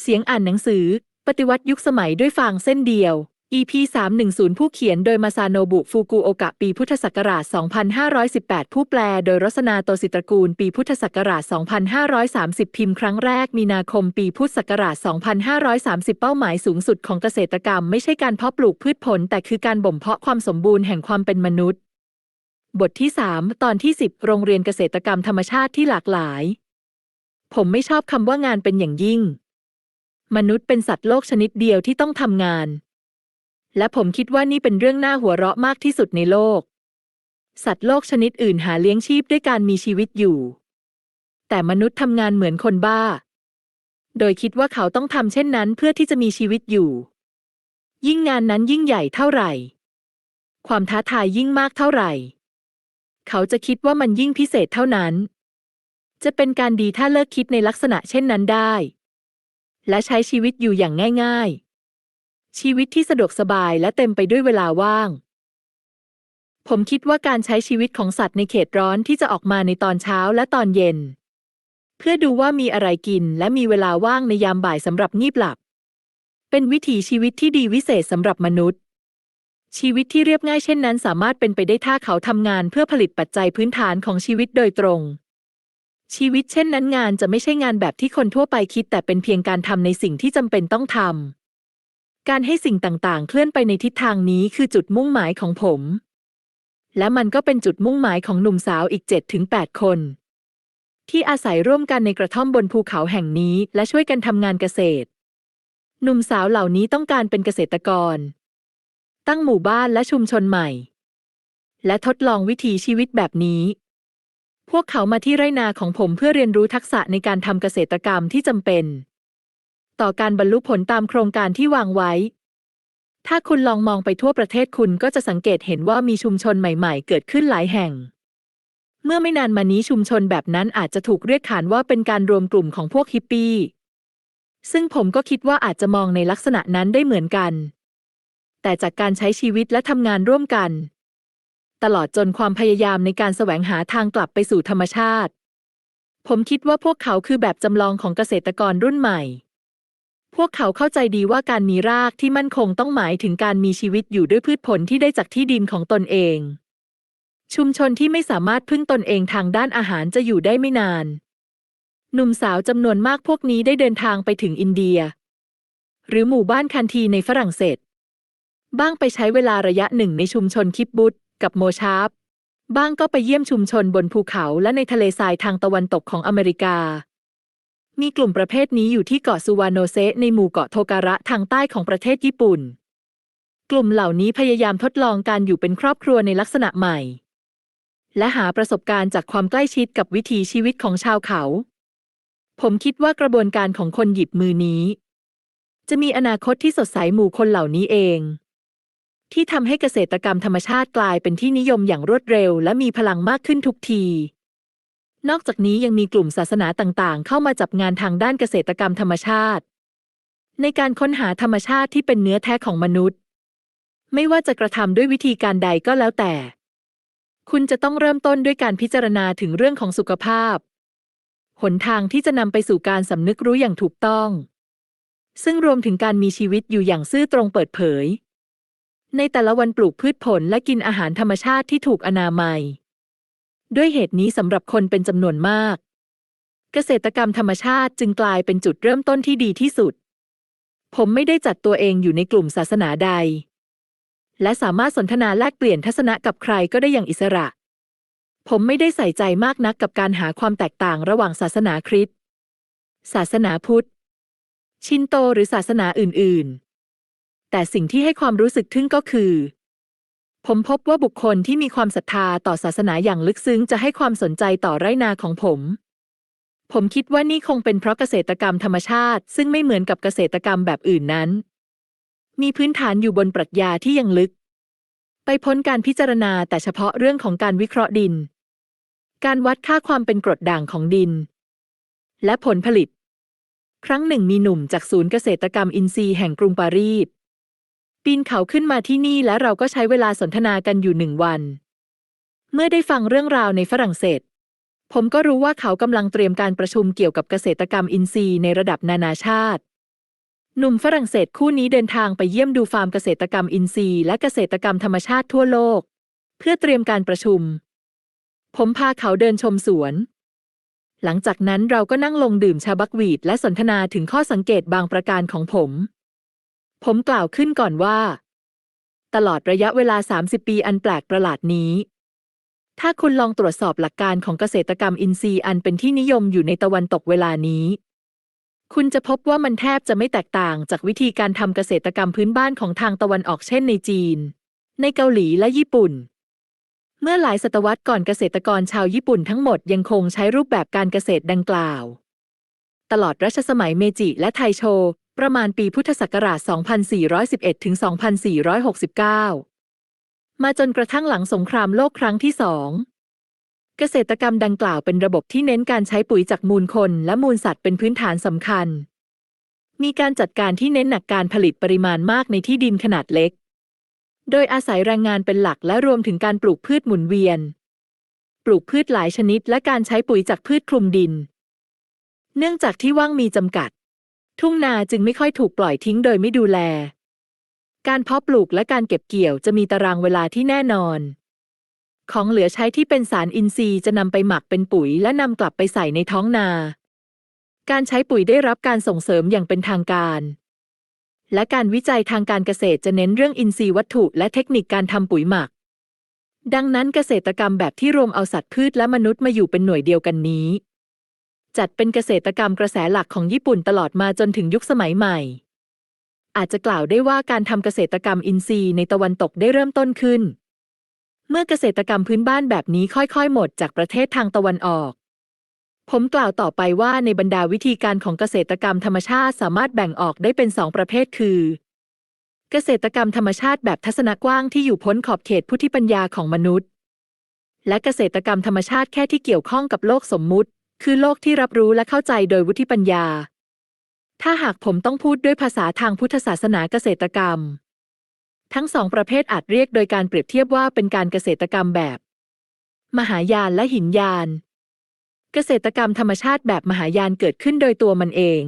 เสียงอ่านหนังสือ ปฏิวัติยุคสมัยด้วยฟางเส้นเดียว EP 310 ผู้เขียนโดยมาซาโนบุ ฟูกุโอกะ ปีพุทธศักราช 2518 ผู้แปลโดยรสนาโตสิตรกูล ปีพุทธศักราช 2530 พิมพ์ครั้งแรกมีนาคม ปีพุทธศักราช 2530 เป้าหมายสูงสุดของเกษตรกรรม ไม่ใช่การเพาะปลูกพืชผล แต่คือการบ่มเพาะความสมบูรณ์แห่งความเป็นมนุษย์ บทที่ 3 ตอนที่ 10 โรงเรียนเกษตรกรรมธรรมชาติที่หลากหลาย ผมไม่ชอบคำว่างานเป็นอย่างยิ่ง มนุษย์เป็นสัตว์โลกชนิดเดียวที่ต้องทำงาน และผมคิดว่านี่เป็นเรื่องน่าหัวเราะมากที่สุดในโลก สัตว์โลกชนิดอื่นหาเลี้ยงชีพด้วยการมีชีวิตอยู่ แต่มนุษย์ทำงานเหมือนคนบ้า โดยคิดว่าเขาต้องทำเช่นนั้นเพื่อที่จะมีชีวิตอยู่ ยิ่งงานนั้นยิ่งใหญ่เท่าไหร่ ความท้าทายยิ่งมากเท่าไหร่ เขาจะคิดว่ามันยิ่งพิเศษเท่านั้น จะเป็นการดีถ้าเลิกคิดในลักษณะเช่นนั้นได้ และใช้ชีวิตอยู่อย่างง่าย ๆ ชีวิตที่สะดวกสบายและเต็มไปด้วยเวลาว่าง ผมคิดว่าการใช้ชีวิตของสัตว์ในเขตร้อนที่จะออกมาในตอนเช้าและตอนเย็น เพื่อดูว่ามีอะไรกินและมีเวลาว่างในยามบ่ายสำหรับงีบหลับ เป็นวิถีชีวิตที่ดีวิเศษสำหรับมนุษย์ ชีวิตที่เรียบง่ายเช่นนั้นสามารถเป็นไปได้ถ้าเขาทำงานเพื่อผลิตปัจจัยพื้นฐานของชีวิตโดยตรง ชีวิตเช่นนั้นงานจะไม่ใช่งานแบบที่คนทั่วไปคิด แต่เป็นเพียงการทำในสิ่งที่จำเป็นต้องทำ การให้สิ่งต่างๆ เคลื่อนไปในทิศทางนี้คือจุดมุ่งหมายของผม และมันก็เป็นจุดมุ่งหมายของหนุ่มสาวอีก7-8คน ที่อาศัยร่วมกันในกระท่อมบนภูเขาแห่งนี้ และช่วยกันทำงานเกษตร หนุ่มสาวเหล่านี้ต้องการเป็นเกษตรกร ตั้งหมู่บ้านและชุมชนใหม่ และทดลองวิถีชีวิตแบบนี้ พวกเขามาที่ไร่นาของผมเพื่อเรียนรู้ทักษะในการทำเกษตรกรรมที่จำเป็น ต่อการบรรลุผลตามโครงการที่วางไว้ ถ้าคุณลองมองไปทั่วประเทศคุณก็จะสังเกตเห็นว่ามีชุมชนใหม่ๆ เกิดขึ้นหลายแห่ง เมื่อไม่นานมานี้ชุมชนแบบนั้นอาจจะถูกเรียกขานว่าเป็นการรวมกลุ่มของพวกฮิปปี้ ซึ่งผมก็คิดว่าอาจจะมองในลักษณะนั้นได้เหมือนกัน แต่จากการใช้ชีวิตและทำงานร่วมกัน ตลอดจนความพยายามในการแสวงหาทางกลับไปสู่ธรรมชาติ ผมคิดว่าพวกเขาคือแบบจำลองของเกษตรกรรุ่นใหม่ พวกเขาเข้าใจดีว่าการมีรากที่มั่นคงต้องหมายถึงการมีชีวิตอยู่ด้วยพืชผลที่ได้จากที่ดินของตนเอง ชุมชนที่ไม่สามารถพึ่งตนเองทางด้านอาหารจะอยู่ได้ไม่นาน หนุ่มสาวจำนวนมากพวกนี้ได้เดินทางไปถึงอินเดีย หรือหมู่บ้านคันทีในฝรั่งเศส บ้างไปใช้เวลาระยะหนึ่งในชุมชนคิปบุต กับโมชาร์ปบ้างก็ไปเยี่ยมชุมชนบนภูเขาและในทะเลทรายทางตะวันตกของอเมริกา มีกลุ่มประเภทนี้อยู่ที่เกาะซูวาโนเซในหมู่เกาะโทการะทางใต้ของประเทศญี่ปุ่น กลุ่มเหล่านี้พยายามทดลองการอยู่เป็นครอบครัวในลักษณะใหม่ และหาประสบการณ์จากความใกล้ชิดกับวิถีชีวิตของชาวเขา ผมคิดว่ากระบวนการของคนหยิบมือนี้ จะมีอนาคตที่สดใสหมู่คนเหล่านี้เอง ที่ทำให้เกษตรกรรมธรรมชาติกลายเป็นที่นิยมอย่างรวดเร็ว และมีพลังมากขึ้นทุกที นอกจากนี้ยังมีกลุ่มศาสนาต่างๆ เข้ามาจับงานทางด้านเกษตรกรรมธรรมชาติ ในการค้นหาธรรมชาติที่เป็นเนื้อแท้ของมนุษย์ ไม่ว่าจะกระทำด้วยวิธีการใดก็แล้วแต่ คุณจะต้องเริ่มต้นด้วยการพิจารณาถึงเรื่องของสุขภาพ หนทางที่จะนำไปสู่การสำนึกรู้อย่างถูกต้อง ซึ่งรวมถึงการมีชีวิตอยู่อย่างซื่อตรงเปิดเผย ในแต่ละวันปลูกพืชผลและกินอาหารธรรมชาติที่ถูกอนามัย ด้วยเหตุนี้สำหรับคนเป็นจำนวนมาก เกษตรกรรมธรรมชาติจึงกลายเป็นจุดเริ่มต้นที่ดีที่สุด ผมไม่ได้จัดตัวเองอยู่ในกลุ่มศาสนาใด และสามารถสนทนาแลกเปลี่ยนทัศนะกับใครก็ได้อย่างอิสระ ผมไม่ได้ใส่ใจมากนักกับการหาความแตกต่างระหว่างศาสนาคริสต์ศาสนาพุทธ ชินโตหรือศาสนาอื่น ๆ แต่สิ่งที่ให้ความรู้สึกทึ่งก็คือ ผมพบว่าบุคคลที่มีความศรัทธาต่อศาสนาอย่างลึกซึ้งจะให้ความสนใจต่อไรนาของผม ผมคิดว่านี่คงเป็นเพราะเกษตรกรรมธรรมชาติ ซึ่งไม่เหมือนกับเกษตรกรรมแบบอื่นนั้น มีพื้นฐานอยู่บนปรัชญาที่ยังลึก ไปพ้นการพิจารณาแต่เฉพาะเรื่องของการวิเคราะห์ดิน การวัดค่าความเป็นกรดด่างของดิน และผลผลิตครั้งหนึ่งมีหนุ่มจากศูนย์เกษตรกรรมอินทรีย์แห่งกรุงปารีส ปีนเขาขึ้นมาที่นี่และเราก็ใช้เวลาสนทนากันอยู่หนึ่งวัน เมื่อได้ฟังเรื่องราวในฝรั่งเศส ผมก็รู้ว่าเขากำลังเตรียมการประชุมเกี่ยวกับเกษตรกรรมอินทรีย์ในระดับนานาชาติ หนุ่มฝรั่งเศสคู่นี้เดินทางไปเยี่ยมดูฟาร์มเกษตรกรรมอินทรีย์และเกษตรกรรมธรรมชาติทั่วโลก เพื่อเตรียมการประชุม ผมพาเขาเดินชมสวน หลังจากนั้นเราก็นั่งลงดื่มชาบักวีดและสนทนาถึงข้อสังเกตบางประการของผม ผมกล่าวขึ้นก่อนว่า ตลอดระยะเวลา 30 ปีอันแปลกประหลาดนี้ ถ้าคุณลองตรวจสอบหลักการของเกษตรกรรมอินทรีย์อันเป็นที่นิยมอยู่ในตะวันตกเวลานี้ คุณจะพบว่ามันแทบจะไม่แตกต่างจากวิธีการทำเกษตรกรรมพื้นบ้านของทางตะวันออกเช่นในจีน ในเกาหลีและญี่ปุ่นเมื่อหลายศตวรรษก่อนเกษตรกรชาวญี่ปุ่นทั้งหมดยังคงใช้รูปแบบการเกษตรดังกล่าว ตลอดรัชสมัยเมจิและไทโช ประมาณปีพุทธศักราช 2411 ถึง 2469 มาจนกระทั่งหลังสงครามโลกครั้งที่สองเกษตรกรรมดังกล่าวเป็นระบบที่เน้นการใช้ปุ๋ยจากมูลคนและมูลสัตว์เป็นพื้นฐานสำคัญ มีการจัดการที่เน้นหนักการผลิตปริมาณมากในที่ดินขนาดเล็ก โดยอาศัยแรงงานเป็นหลักและรวมถึงการปลูกพืชหมุนเวียน ปลูกพืชหลายชนิดและการใช้ปุ๋ยจากพืชคลุมดิน เนื่องจากที่ว่างมีจำกัด ทุ่งนาจึงไม่ค่อยถูกปล่อยทิ้งโดยไม่ดูแล การเพาะปลูกและการเก็บเกี่ยวจะมีตารางเวลาที่แน่นอน ของเหลือใช้ที่เป็นสารอินทรีย์จะนำไปหมักเป็นปุ๋ยและนำกลับไปใส่ในท้องนา การใช้ปุ๋ยได้รับการส่งเสริมอย่างเป็นทางการ และการวิจัยทางการเกษตรจะเน้นเรื่องอินทรีย์วัตถุและเทคนิคการทำปุ๋ยหมัก ดังนั้นเกษตรกรรมแบบที่รวมเอาสัตว์พืชและมนุษย์มาอยู่เป็นหน่วยเดียวกันนี้ จัดเป็นเกษตรกรรมกระแสหลักของญี่ปุ่นตลอดมาจนถึงยุคสมัยใหม่ อาจจะกล่าวได้ว่าการทำเกษตรกรรมอินทรีย์ในตะวันตกได้เริ่มต้นขึ้น เมื่อเกษตรกรรมพื้นบ้านแบบนี้ค่อยๆ หมดจากประเทศทางตะวันออก ผมกล่าวต่อไปว่าในบรรดาวิธีการของเกษตรกรรมธรรมชาติสามารถแบ่งออกได้เป็นสองประเภทคือ เกษตรกรรมธรรมชาติแบบทัศนกว้างที่อยู่พ้นขอบเขตพุทธิปัญญาของมนุษย์และเกษตรกรรมธรรมชาติแค่ที่เกี่ยวข้องกับโลกสมมุติ คือโลกที่รับรู้และเข้าใจโดยวุฒิปัญญา ถ้าหากผมต้องพูดด้วยภาษาทางพุทธศาสนาเกษตรกรรม ทั้งสองประเภทอาจเรียกโดยการเปรียบเทียบว่าเป็นการเกษตรกรรมแบบ มหายานและหินยาน เกษตรกรรมธรรมชาติแบบมหายานเกิดขึ้นโดยตัวมันเอง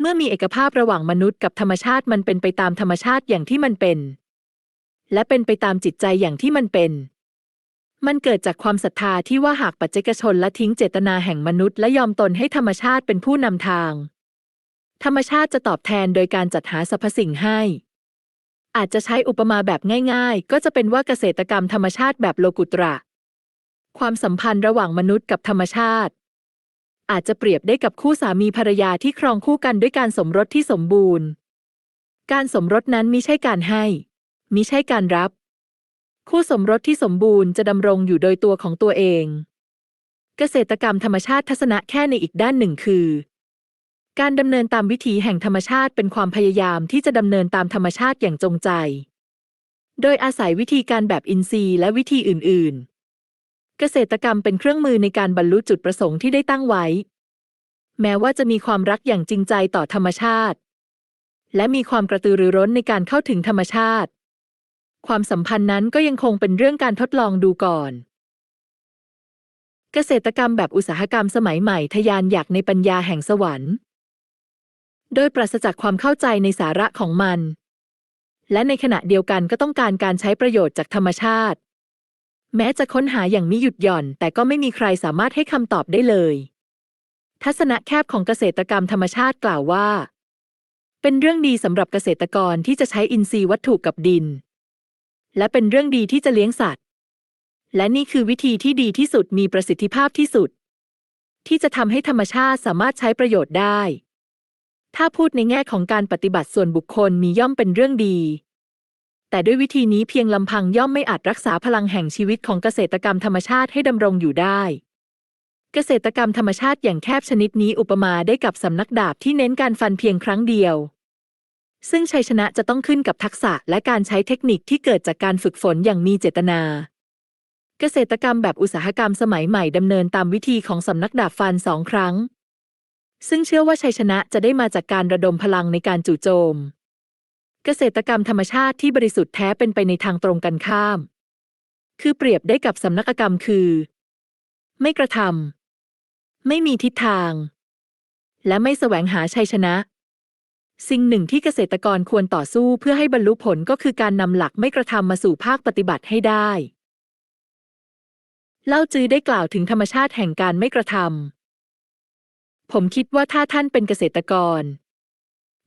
เมื่อมีเอกภาพระหว่างมนุษย์กับธรรมชาติมันเป็นไปตามธรรมชาติอย่างที่มันเป็น และเป็นไปตามจิตใจอย่างที่มันเป็น มันเกิดจากความศรัทธาที่ว่าหากปัจเจกชนละทิ้งเจตนาแห่งมนุษย์และยอมตนให้ธรรมชาติเป็นผู้นำทาง ธรรมชาติจะตอบแทนโดยการจัดหาสรรพสิ่งให้ อาจจะใช้อุปมาแบบง่าย ๆ ก็จะเป็นว่าเกษตรกรรมธรรมชาติแบบโลกุตระ ความสัมพันธ์ระหว่างมนุษย์กับธรรมชาติ อาจจะเปรียบได้กับคู่สามีภรรยาที่ครองคู่กันด้วยการสมรสที่สมบูรณ์ การสมรสนั้นมิใช่การให้มิใช่การรับ คู่สมรสที่สมบูรณ์จะดำรงอยู่โดยตัวของตัวเอง เกษตรกรรมธรรมชาติทัศนะแค่ในอีกด้านหนึ่งคือ การดำเนินตามวิถีแห่งธรรมชาติเป็นความพยายามที่จะดำเนินตามธรรมชาติอย่างจงใจ โดยอาศัยวิธีการแบบอินทรีย์และวิธีอื่น ๆ เกษตรกรรมเป็นเครื่องมือในการบรรลุจุดประสงค์ที่ได้ตั้งไว้ แม้ว่าจะมีความรักอย่างจริงใจต่อธรรมชาติ และมีความกระตือรือร้นในการเข้าถึงธรรมชาติ ความสัมพันธ์นั้นก็ยังคงเป็นเรื่องการทดลองดูก่อน เกษตรกรรมแบบอุตสาหกรรมสมัยใหม่ทะยานอยากในปัญญาแห่งสวรรค์ โดยปราศจากความเข้าใจในสาระของมัน และในขณะเดียวกันก็ต้องการการใช้ประโยชน์จากธรรมชาติ แม้จะค้นหาอย่างมิหยุดหย่อน แต่ก็ไม่มีใครสามารถให้คำตอบได้เลย ทัศนะแคบของเกษตรกรรมธรรมชาติกล่าวว่า เป็นเรื่องดีสำหรับเกษตรกรที่จะใช้อินทรีย์วัตถุกับดิน และเป็นเรื่องดีที่จะเลี้ยงสัตว์ และนี่คือวิธีที่ดีที่สุดมีประสิทธิภาพที่สุด ที่จะทำให้ธรรมชาติสามารถใช้ประโยชน์ได้ ถ้าพูดในแง่ของการปฏิบัติส่วนบุคคลมีย่อมเป็นเรื่องดี แต่ด้วยวิธีนี้เพียงลำพังย่อมไม่อาจรักษาพลังแห่งชีวิตของเกษตรกรรมธรรมชาติให้ดำรงอยู่ได้เกษตรกรรมธรรมชาติอย่างแคบชนิดนี้อุปมาได้กับสำนักดาบที่เน้นการฟันเพียงครั้งเดียว ซึ่งชัยชนะจะต้องขึ้นกับทักษะและการใช้เทคนิคที่เกิดจากการฝึกฝนอย่างมีเจตนา เกษตรกรรมแบบอุตสาหกรรมสมัยใหม่ดำเนินตามวิธีของสำนักดาบฟันสองครั้ง ซึ่งเชื่อว่าชัยชนะจะได้มาจากการระดมพลังในการจู่โจม เกษตรกรรมธรรมชาติที่บริสุทธิ์แท้เป็นไปในทางตรงกันข้าม คือเปรียบได้กับสำนักกรรมคือ ไม่กระทำไม่มีทิศทาง และไม่แสวงหาชัยชนะ สิ่งหนึ่งที่เกษตรกรควรต่อสู้เพื่อให้บรรลุผลก็คือการนำหลักไม่กระทำมาสู่ภาคปฏิบัติให้ได้ เล่าจือได้กล่าวถึงธรรมชาติแห่งการไม่กระทำ ผมคิดว่าถ้าท่านเป็นเกษตรกร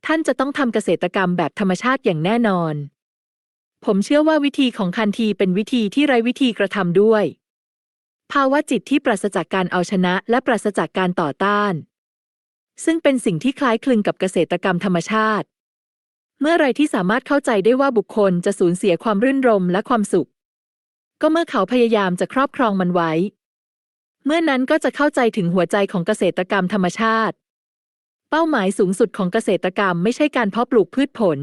ท่านจะต้องทำเกษตรกรรมแบบธรรมชาติอย่างแน่นอน ผมเชื่อว่าวิธีของคันทีเป็นวิธีที่ไร้วิธีกระทำด้วย ภาวะจิตที่ปราศจากการเอาชนะและปราศจากการต่อต้าน ซึ่งเป็นสิ่งที่คล้ายคลึงกับเกษตรกรรมธรรมชาติ เมื่อไรที่สามารถเข้าใจได้ว่าบุคคลจะสูญเสียความรื่นรมและความสุข ก็เมื่อเขาพยายามจะครอบครองมันไว้ เมื่อนั้นก็จะเข้าใจถึงหัวใจของเกษตรกรรมธรรมชาติ เป้าหมายสูงสุดของเกษตรกรรมไม่ใช่การเพาะปลูกพืชผล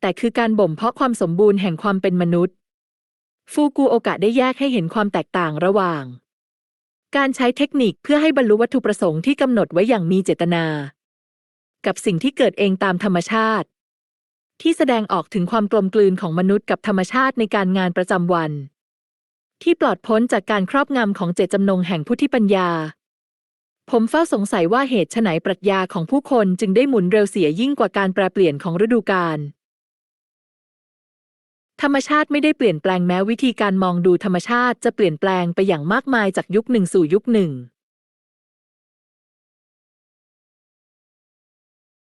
แต่คือการบ่มเพาะความสมบูรณ์แห่งความเป็นมนุษย์ ฟูกุโอกะได้แยกให้เห็นความแตกต่างระหว่าง การใช้เทคนิคเพื่อให้บรรลุวัตถุประสงค์ที่กำหนดไว้อย่างมีเจตนา กับสิ่งที่เกิดเองตามธรรมชาติ ที่แสดงออกถึงความกลมกลืนของมนุษย์กับธรรมชาติในการงานประจำวัน ที่ปลอดพ้นจากการครอบงำของเจตจำนงแห่งพุทธิปัญญา ผมเฝ้าสงสัยว่าเหตุไฉนปรัชญาของผู้คนจึงได้หมุนเร็วเสียยิ่งกว่าการแปรเปลี่ยนของฤดูกาล ธรรมชาติไม่ได้เปลี่ยนแปลงแม้วิธีการมองดูธรรมชาติจะเปลี่ยนแปลงไปอย่างมากมายจากยุคหนึ่งสู่ยุคหนึ่ง